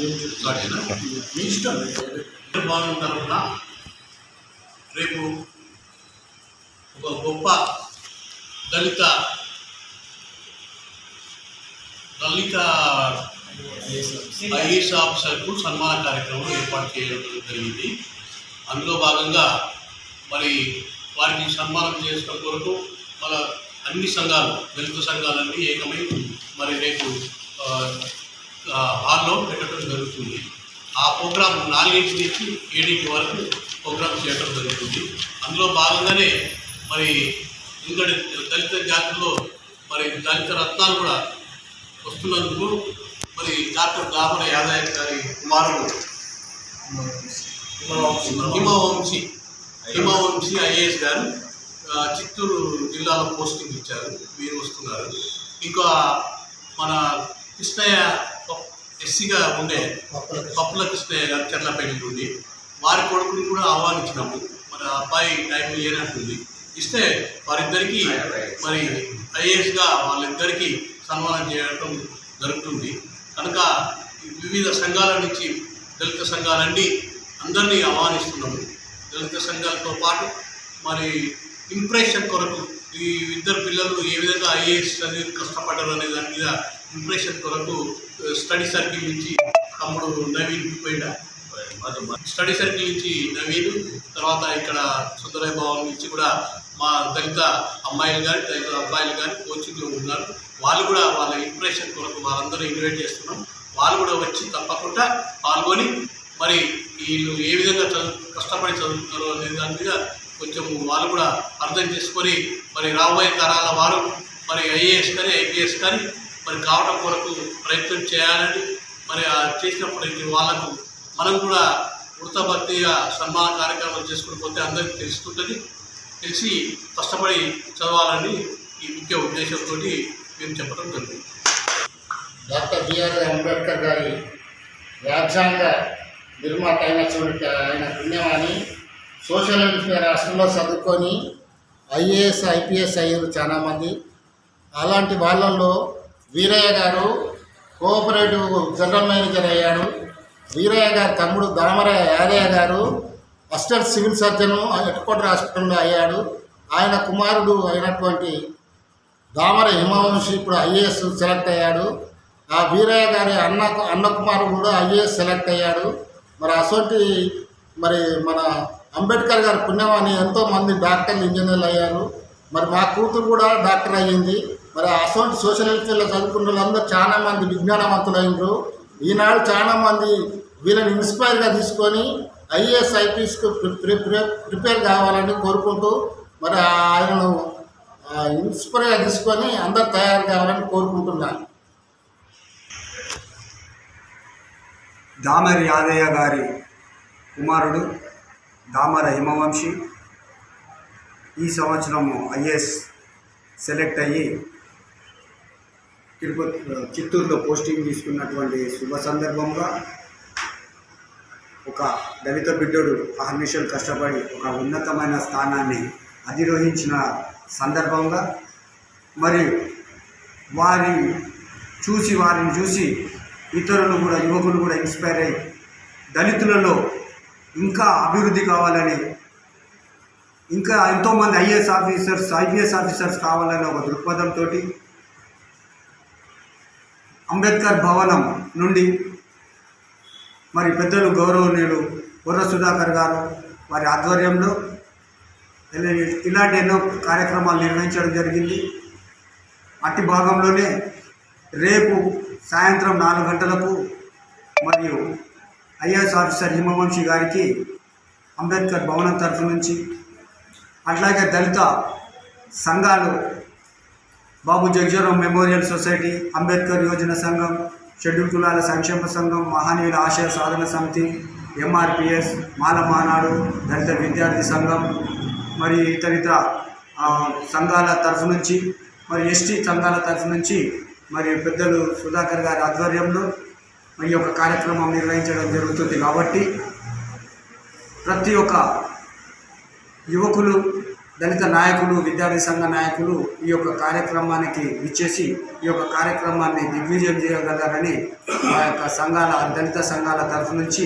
మీ ఇష్టం. భవనం తరఫున రేపు ఒక గొప్ప దళిత దళిత ఐఏఎస్ ఆఫీసర్కు సన్మాన కార్యక్రమం ఏర్పాటు చేయడం జరిగింది. అందులో భాగంగా మరి వారికి సన్మానం చేసిన కొరకు మన అన్ని సంఘాలు దళిత సంఘాలన్నీ ఏకమై మరి రేపు హాల్లో పెట్టడం జరుగుతుంది. ఆ ప్రోగ్రాం నాలుగింటి నుంచి ఏడింటి వరకు ప్రోగ్రామ్ చేయడం జరుగుతుంది. అందులో భాగంగానే మరి ఇంకటి దళిత జాతుల్లో మరి దళిత రత్నాలు కూడా వస్తున్నందుకు మరి డాక్టర్ దామర యాదయ్య గారి కుమారుడు హిమవంశీ హిమవంశీ ఐఏఎస్ గారు చిత్తూరు జిల్లాలో పోస్టింగ్ ఇచ్చారు. వీరు వస్తున్నారు. ఇంకా మన కృష్ణయ్య ఎస్సీగా ఉండే పప్పుల కృష్ణయ్య గారు చెర్లపల్లి నుండి వారి కొడుకుని కూడా ఆహ్వానించినాము. మరి అబ్బాయి టైం లేనట్టుంది ఇస్తే వారిద్దరికీ మరి ఐఏఎస్గా వాళ్ళిద్దరికీ సన్మానం చేయడం జరుగుతుంది. కనుక వివిధ సంఘాల నుంచి దళిత సంఘాలన్నీ అందరినీ ఆహ్వానిస్తున్నాము. దళిత సంఘాలతో పాటు మరి ఇంప్రెషన్ కొరకు ఈ ఇద్దరు పిల్లలు ఏ విధంగా ఐఏఎస్ చదివి కష్టపడ్డారు అనే దాని మీద ఇంప్రెషన్ కొరకు స్టడీ సర్కిల్ నుంచి తమ్ముడు నవీన్ పోయినా స్టడీ సర్కిల్ నుంచి నవీన్ తర్వాత ఇక్కడ సుందరయ్య భవన్ నుంచి కూడా మా దళిత అమ్మాయిలు కానీ దళిత అబ్బాయిలు కానీ కోచింగ్లో ఉన్నారు. వాళ్ళు కూడా వాళ్ళ ఇంప్రెషన్ కొరకు వాళ్ళందరూ ఇన్వైట్ చేస్తున్నాం. వాళ్ళు కూడా వచ్చి తప్పకుండా పాల్గొని మరి వీళ్ళు ఏ విధంగా చదువు కష్టపడి చదువుతున్నారో అనే దాని మీద కొంచెం వాళ్ళు కూడా అర్థం చేసుకొని మరి రాబోయే తరాల వారు మరి ఐఏఎస్ కానీ ఐపీఎస్ కానీ మరి కావడం కొరకు ప్రయత్నం చేయాలని మరి ఆ చేసినప్పుడు ఇది వాళ్ళకు మనం కూడా వృత్తభక్తిగా సన్మాన కార్యక్రమాలు చేసుకుని పోతే అందరికీ తెలుస్తుంటుంది. తెలిసి కష్టపడి చదవాలని ఈ ముఖ్య ఉద్దేశంతో మేము చెప్పడం జరిగింది. డాక్టర్ బిఆర్ అంబేద్కర్ గారి రాజ్యాంగ నిర్మాత అయినటువంటి ఆయన పుణ్యమాని సోషల్ వెల్ఫేర్ రాష్ట్రంలో చదువుకొని ఐఏఎస్ ఐపీఎస్ అయ్యారు చాలామంది. అలాంటి వాళ్ళల్లో వీరయ్య గారు కోఆపరేటివ్ జనరల్ మేనేజర్ అయ్యాడు. వీరయ్య గారి తమ్ముడు దామరయ్య యాదయ్య గారు అసిస్టెంట్ సివిల్ సర్జన్ హెడ్క్వార్టర్ హాస్పిటల్లో అయ్యాడు. ఆయన కుమారుడు అయినటువంటి దామర హిమవంశి ఇప్పుడు ఐఏఎస్ సెలెక్ట్ అయ్యాడు. ఆ వీరయ్య గారి అన్న అన్న కుమారుడు కూడా ఐఏఎస్ సెలెక్ట్ అయ్యాడు. మరి అసొంటి మరి మన అంబేద్కర్ గారి పుణ్యమాని ఎంతో మంది డాక్టర్లు ఇంజనీర్లు అయ్యారు. మరి మా కూతురు కూడా డాక్టర్ అయ్యింది. మరి అసొంటి సోషల్ వెల్ఫేర్లో చదువుకున్న వాళ్ళందరూ చాలా మంది విజ్ఞానవంతులు ఈనాడు చాలా మంది వీళ్ళని ఇన్స్పైర్గా తీసుకొని ఐఏఎస్ ఐపీఎస్కు ప్రిపేర్ కావాలని కోరుకుంటూ మరి ఆయనను ఇన్స్పైర్గా తీసుకొని అందరు తయారు కావాలని కోరుకుంటున్నాను. దామరి యాదయ్య గారి కుమారుడు దామర హిమవంశి ఈ సంవత్సరము ఐఏఎస్ సెలెక్ట్ అయ్యి తిరుపతి చిత్తూరులో పోస్టింగ్ తీసుకున్నటువంటి శుభ సందర్భంగా ఒక దళిత బిడ్డడు అహర్నిషలు కష్టపడి ఒక ఉన్నతమైన స్థానాన్ని అధిరోహించిన సందర్భంగా మరి వారి చూసి వారిని చూసి ఇతరులు కూడా యువకులు కూడా ఇన్స్పైర్ అయ్యి దళితులలో ఇంకా అభివృద్ధి కావాలని ఇంకా ఎంతోమంది ఐఏఎస్ ఆఫీసర్స్ ఐపీఎస్ ఆఫీసర్స్ కావాలని ఒక దృక్పథంతో అంబేద్కర్ భవనం నుండి మరి పెద్దలు గౌరవనీయులు బుర్ర సుధాకర్ గారు వారి ఆధ్వర్యంలో ఇలాంటి ఎన్నో కార్యక్రమాలు నిర్వహించడం జరిగింది. అట్టి భాగంలోనే రేపు సాయంత్రం నాలుగు గంటలకు మరియు ఐఏఎస్ ఆఫీసర్ హిమవంశీ గారికి అంబేద్కర్ భవనం తరఫు నుంచి అట్లాగే దళిత సంఘాలు బాబు జగజీవరాం మెమోరియల్ సొసైటీ అంబేద్కర్ యోజన సంఘం షెడ్యూల్ కులాల సంక్షేమ సంఘం మహనీయుల ఆశయ సాధన సమితి ఎంఆర్పిఎస్ మాల మానాడు దళిత విద్యార్థి సంఘం మరి ఇతరితర సంఘాల తరఫు నుంచి మరి ఎస్టీ సంఘాల తరఫు నుంచి మరి పెద్దలు సుధాకర్ గారి ఆధ్వర్యంలో మరి ఈ యొక్క కార్యక్రమం నిర్వహించడం జరుగుతుంది. కాబట్టి ప్రతి ఒక్క యువకులు దళిత నాయకులు విద్యార్థి సంఘ నాయకులు ఈ యొక్క కార్యక్రమానికి ఇచ్చేసి ఈ యొక్క కార్యక్రమాన్ని దిగ్విజయం చేయగలరని మా యొక్క సంఘాల దళిత సంఘాల తరఫు నుంచి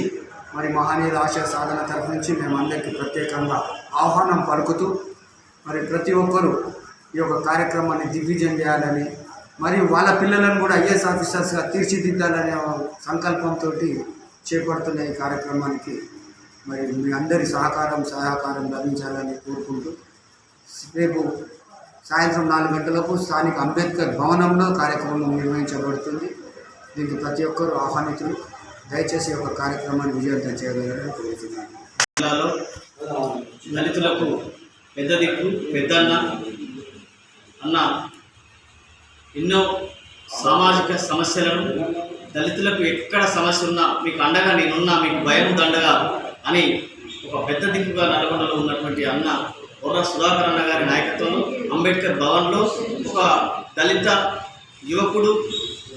మరి మహనీయుల ఆశయ సాధన తరఫు నుంచి మేము అందరికీ ప్రత్యేకంగా ఆహ్వానం పలుకుతూ మరి ప్రతి ఒక్కరూ ఈ యొక్క కార్యక్రమాన్ని దిగ్విజయం చేయాలని మరియు వాళ్ళ పిల్లలను కూడా ఐఏఎస్ ఆఫీసర్స్గా తీర్చిదిద్దాలనే సంకల్పంతో చేపడుతున్న ఈ కార్యక్రమానికి మరి మీ అందరి సహకారం సహకారం లభించాలని కోరుకుంటూ రేపు సాయంత్రం నాలుగు గంటలకు స్థానిక అంబేద్కర్ భవనంలో కార్యక్రమం నిర్వహించబడుతుంది. దీనికి ప్రతి ఒక్కరూ ఆహ్వానితులు. దయచేసి ఒక కార్యక్రమాన్ని విజయవంతం చేయగలరని కోరుతున్నాను. జిల్లాలో దళితులకు పెద్ద దిక్కు పెద్దన్న అన్న ఎన్నో సామాజిక సమస్యలను దళితులకు ఎక్కడ సమస్య ఉన్నా మీకు అండగా నేనున్నా మీకు భయం దండగా అని ఒక పెద్ద దిక్కుగా నల్గొండలో ఉన్నటువంటి అన్న బొర్ర సుధాకర్ అన్న గారి నాయకత్వంలో అంబేద్కర్ భవన్లో ఒక దళిత యువకుడు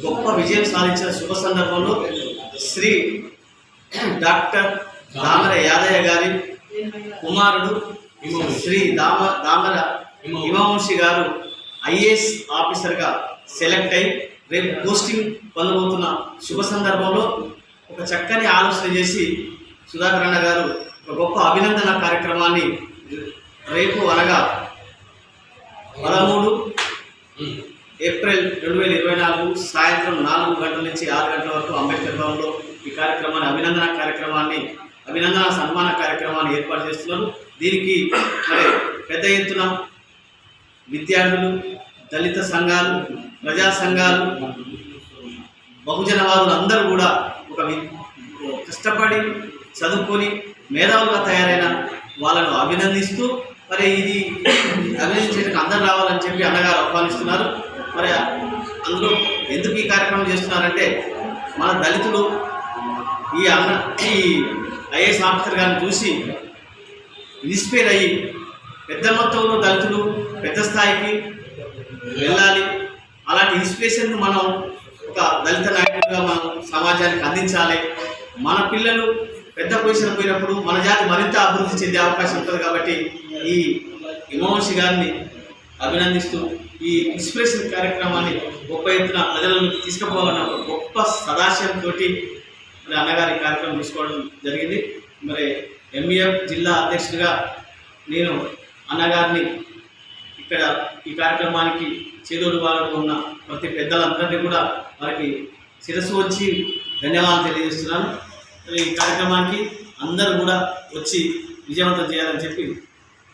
గొప్ప విజయం సాధించిన శుభ సందర్భంలో శ్రీ డాక్టర్ దామర యాదయ్య గారి కుమారుడు శ్రీ దామ దామర హిమవంశి గారు ఐఏఎస్ ఆఫీసర్గా సెలెక్ట్ అయి రేపు పోస్టింగ్ పొందబోతున్న శుభ సందర్భంలో ఒక చక్కని ఆలోచన చేసి సుధాకర్ అన్న గారు ఒక గొప్ప అభినందన కార్యక్రమాన్ని రేపు అనగా పదమూడు ఏప్రిల్ రెండు వేల ఇరవై నాలుగు సాయంత్రం నాలుగు గంటల నుంచి ఆరు గంటల వరకు అంబేద్కర్ భవన్లో ఈ కార్యక్రమాన్ని అభినందన కార్యక్రమాన్ని అభినందన సన్మాన కార్యక్రమాన్ని ఏర్పాటు చేస్తున్నారు. దీనికి మరి పెద్ద ఎత్తున విద్యార్థులు దళిత సంఘాలు ప్రజా సంఘాలు బహుజనవాదులు అందరూ కూడా ఒక కష్టపడి చదువుకొని మేధావులుగా తయారైన వాళ్ళను అభినందిస్తూ మరి ఇది అభినందించడానికి అందరు రావాలని చెప్పి అన్నగారు ఆహ్వానిస్తున్నారు. మరి అందులో ఎందుకు ఈ కార్యక్రమం చేస్తున్నారంటే మన దళితులు ఈ అన్న ఈ ఐఏఎస్ ఆఫీసర్ గారిని చూసి ఇన్స్పైర్ అయ్యి పెద్ద మొత్తంలో దళితులు పెద్ద స్థాయికి వెళ్ళాలి. అలాంటి ఇన్స్పిరేషన్ను మనం ఒక దళిత నాయకుడిగా మనం సమాజానికి అందించాలి. మన పిల్లలు పెద్ద పొజిషన్ పోయినప్పుడు మన జాతి మరింత అభివృద్ధి చెందే అవకాశం ఉంటుంది కాబట్టి ఈ హిమవంశి గారిని అభినందిస్తూ ఈ ఇన్స్పిరేషన్ కార్యక్రమాన్ని గొప్ప ఎత్తున ప్రజలను తీసుకుపోవాలన్న గొప్ప సదాశయంతో మరి అన్నగారి కార్యక్రమం తీసుకోవడం జరిగింది. మరి ఎంఈఎఫ్ జిల్లా అధ్యక్షుడిగా నేను అన్నగారిని ఇక్కడ ఈ కార్యక్రమానికి చేదోడు వాళ్ళకు ఉన్న ప్రతి పెద్దలందరినీ కూడా వారికి శిరస్సు వచ్చి ధన్యవాదాలు తెలియజేస్తున్నాను. ఈ కార్యక్రమానికి అందరూ కూడా వచ్చి విజయవంతం చేయాలని చెప్పి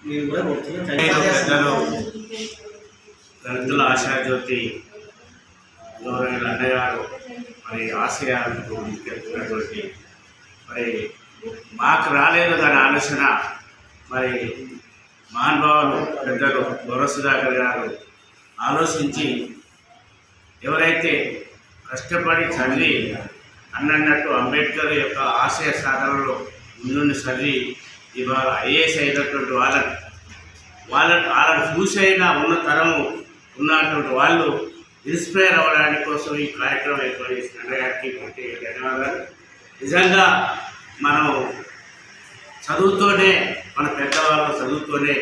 నేను కూడా కోరుతున్నాను. దళితుల ఆశాజ్యోతి గౌరవ అన్నగారు మరి ఆశయాలకు ముందుకెళ్తున్నటువంటి మరి మాకు రాలేదు దాని ఆలోచన మరి మహానుభావులు పెద్దలు గౌరవ సుధాకర్ గారు ఆలోచించి ఎవరైతే కష్టపడి చదివి అన్నట్టు అంబేద్కర్ యొక్క ఆశయ సాధనలో ముందుని చదివి ఇవాళ ఐఏఎస్ అయినటువంటి వాళ్ళని వాళ్ళని వాళ్ళని చూసైనా ఉన్న తరము ఉన్నటువంటి వాళ్ళు ఇన్స్పైర్ అవ్వడానికి కోసం ఈ కార్యక్రమం ఏర్పాటు చేసిన అన్నగారికి ప్రత్యేక ధన్యవాదాలు. నిజంగా మనం చదువుతోనే మన పెద్దవాళ్ళు చదువుతోనే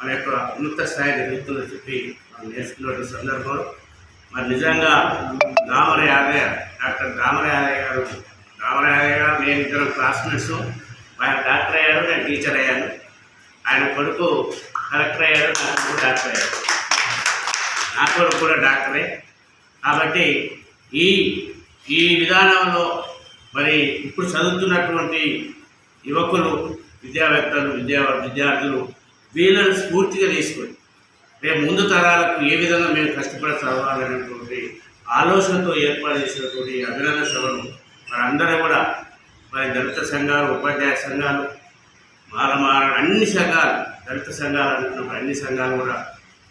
మన యొక్క ఉన్నత స్థాయి ఎదుగుతుందని చెప్పి మనం నేర్చుకున్నటువంటి సందర్భంలో మరి నిజంగా దామర యాదయ్య డాక్టర్ దామర యాదయ్య గారు దామర యాదయ్య గారు నేను ఇద్దరు క్లాస్మేట్స్ ఆయన డాక్టర్ అయ్యారు నేను టీచర్ అయ్యాను. ఆయన కొడుకు కలెక్టర్ అయ్యారు నా కొడుకు డాక్టర్ అయ్యారు నా కొడుకు కూడా డాక్టరే. కాబట్టి ఈ ఈ విధానంలో మరి ఇప్పుడు చదువుతున్నటువంటి యువకులు విద్యావేత్తలు విద్యా విద్యార్థులు వీళ్ళని స్ఫూర్తిగా తీసుకొని రేపు ముందు తరాలకు ఏ విధంగా మేము కష్టపడి చదవాలనేటువంటి ఆలోచనతో ఏర్పాటు చేసినటువంటి అభినందన సభను అందరూ కూడా మరి దళిత సంఘాలు ఉపాధ్యాయ సంఘాలు మాలమాల అన్ని సంఘాలు దళిత సంఘాలు అంటున్నప్పుడు అన్ని సంఘాలు కూడా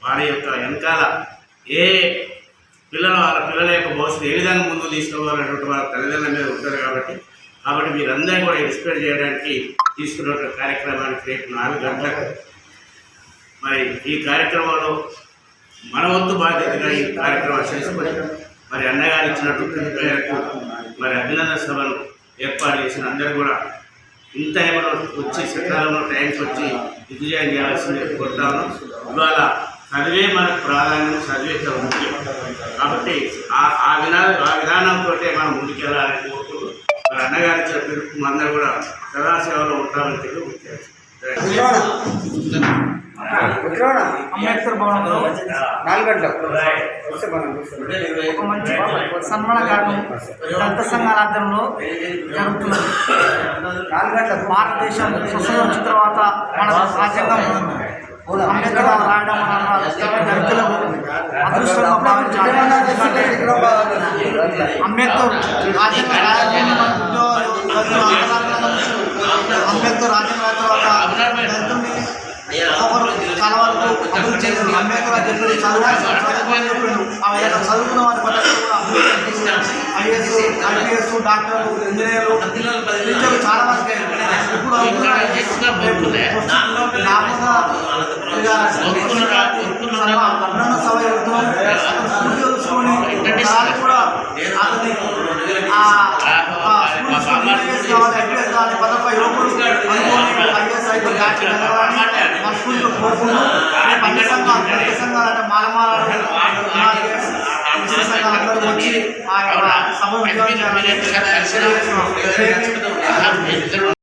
వారి యొక్క వెనకాల ఏ పిల్లలు వాళ్ళ పిల్లల యొక్క భవిష్యత్తు ఏ విధంగా ముందు తీసుకోవాలన్నటువంటి వాళ్ళ తల్లిదండ్రుల మీద ఉంటారు కాబట్టి కాబట్టి మీరందరూ కూడా ఇన్స్పైర్ చేయడానికి తీసుకున్నటువంటి కార్యక్రమానికి రేపు నాలుగు గంటలకు మరి ఈ కార్యక్రమంలో మన వంతు బాధ్యతగా ఈ కార్యక్రమాలు చేసుకొని మరి అన్నగారు ఇచ్చినట్టు మేరకు మరి అభినందన సభను ఏర్పాటు చేసిన అందరూ కూడా ఇంత ఏమైనా వచ్చి సకాలంలో టైంకి వచ్చి విజయం చేయాల్సింది కోరుతాను. ఇవాళ చదివే మనకు ప్రాధాన్యం చదివే ముఖ్యం. కాబట్టి ఆ ఆ విధానం ఆ విధానంతో మనం ముందుకెళ్ళాలని కోరుకుంటూ మరి అన్నగారి చెప్పిన అందరూ కూడా సదాసేవలో ఉంటామని ముఖ్యం అంబేద్కర్ భవనంలో నాలుగు గంటలకు. ఒక మంచి సన్మాన కార్యక్రమం దళిత సంఘాల ఆధ్వర్యంలో జరుగుతున్నది. నాలుగు గంటలకు భారతదేశం స్వతంత్రం వచ్చిన తర్వాత మన రాజ్యాంగం అంబేద్కర్ రాయడం మన దళితులకు అదృష్టంగా భావించాలి అంబేద్కర్ రాజ్యాంగం అంబేద్కర్ రాజ్యాంగం తర్వాత ఒకరు చాలా వరకు అభివృద్ధి చేశారు అంబేద్కర్ గారు చెప్పారు చదువు చదువుకోని చెప్పాడు ఆ విధంగా చదువుకున్న వారి పట్ల కూడా ఐఏఎస్ ఐపీఎస్ డాక్టర్లు ఇంజనీర్లు టీచర్లు చాలా వరకు. ఇప్పుడు అభినందన సభ చాలా కూడా అతని ఐఏఎస్ కావాలి ఐపీఎస్ కావాలి పదవ యువకుడు అనుకోని ఐఏఎస్ ఐపీఎస్ డాక్టర్ ఎదగాలని మన స్కూల్లో కోరుకుంటూ రేపు అన్ని సంఘాలు దళిత సంఘాలు అంటే మాలమాల సంఘాలు అందరూ వచ్చి ఆ యొక్క సభ విజయం చేయాలని